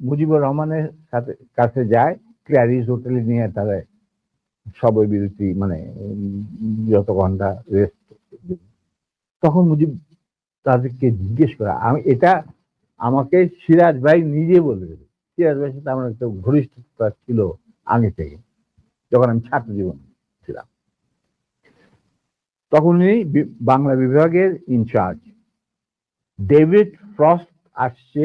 মুজিবুর রহমানের সাথে, কাছে যায় ক্ল্যারিস হোটেলে নিয়ে তারা সবই বিরতি মানে যত ঘণ্টা রেস্ট তখন মুজিব তাদেরকে জিজ্ঞেস করা, আমি এটা আমাকে সিরাজ ভাই নিজে বলে দেবে। সিরাজ ভাইয়ের সাথে আমার একটা ঘনিষ্ঠতা ছিল আগে থেকে, যখন আমি ছাত্র জীবন ছিলাম। তখন উনি বাংলা বিভাগের ইনচার্জ ডেভিড ফ্রস্ট আসছে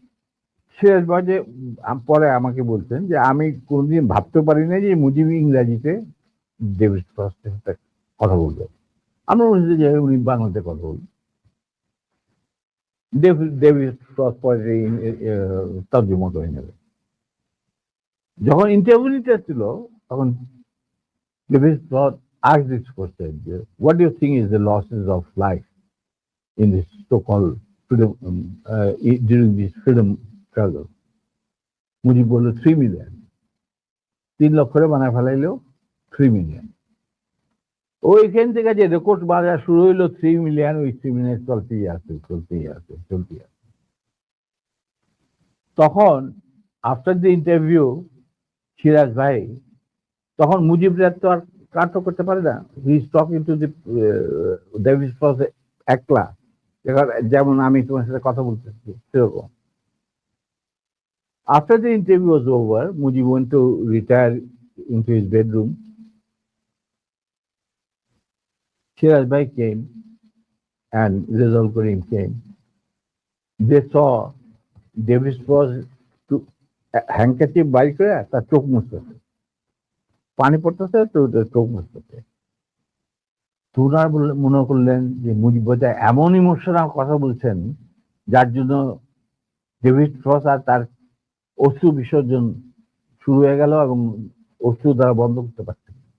সিরাজ ভাই যে পরে আমাকে বলছেন যে আমি কোনোদিন ভাবতে পারি না যে মুজিব ইংরাজিতে ডেভিড সাথে কথা বলবে। আমরা মনে যে উনি বাংলাতে কথা বলবেন ডেভিড ফ্রস্ট পরে তর্জমা করে নেবে। যখন ইন্টারভিউ নিতে ছিল তখন David Frost asked this question what do you think of life in this so-called um, uh, struggle Mujib বলল থ্রি মিলিয়ন তিন লক্ষরে বানায় ফেলাইলো থ্রি মিলিয়ন ওইখান থেকে যে রেকর্ড বাজার শুরু হইল থ্রি মিলিয়ন ওই থ্রি মিলিয়ন চলতেই আছে চলতেই আছে চলতেই আছে। তখন আফটার দ্য ইন্টারভিউ সিরাজ ভাই, তখন মুজিবরা তো আর কাট করতে পারে না। He is talking to the একলা। যেমন আমি তোমার সাথে কথা বলতেছি, সেরকম। After the interview was over, Mujib went to retire into his bedroom. Shiraz Bhai came and Rizal Karim came. They saw Davis was to handkerchief বাইর করে তার চোখ মুছতেছে পানি পড়তেছে তো চোখ মুছতেছে তুনার মনে করলেন যে মুজিব এমন ইমোশনাল কথা বলছেন যার জন্য ডেভিড ফ্রস আর তার অশ্রু বিসর্জন শুরু হয়ে গেল এবং অশ্রু দ্বারা বন্ধ করতে পারছেন না।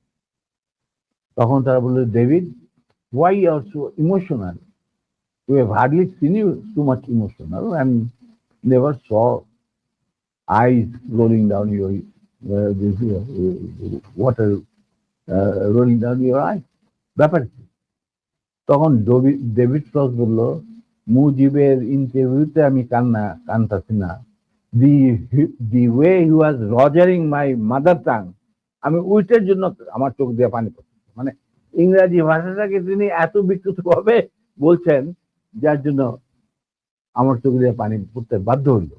তখন তারা বলল, David why are so emotional you have hardly seen you too much emotional and never saw eyes rolling down your water rolling down your eye ব্যাপার? তখন ডেভিড ফ্রস বলল, মুজিবের ইন্টারভিউতে আমি কান্না, কানতাছি না the the way he was রজারিং মাই মাদার টাং আমি উইটের জন্য আমার চোখ দিয়ে পানি পড়ছে মানে ইংরাজি ভাষাটাকে তিনি এত বিকৃত ভাবে বলছেন, যার জন্য আমার চোখ দিয়ে পানি পড়তে বাধ্য হইল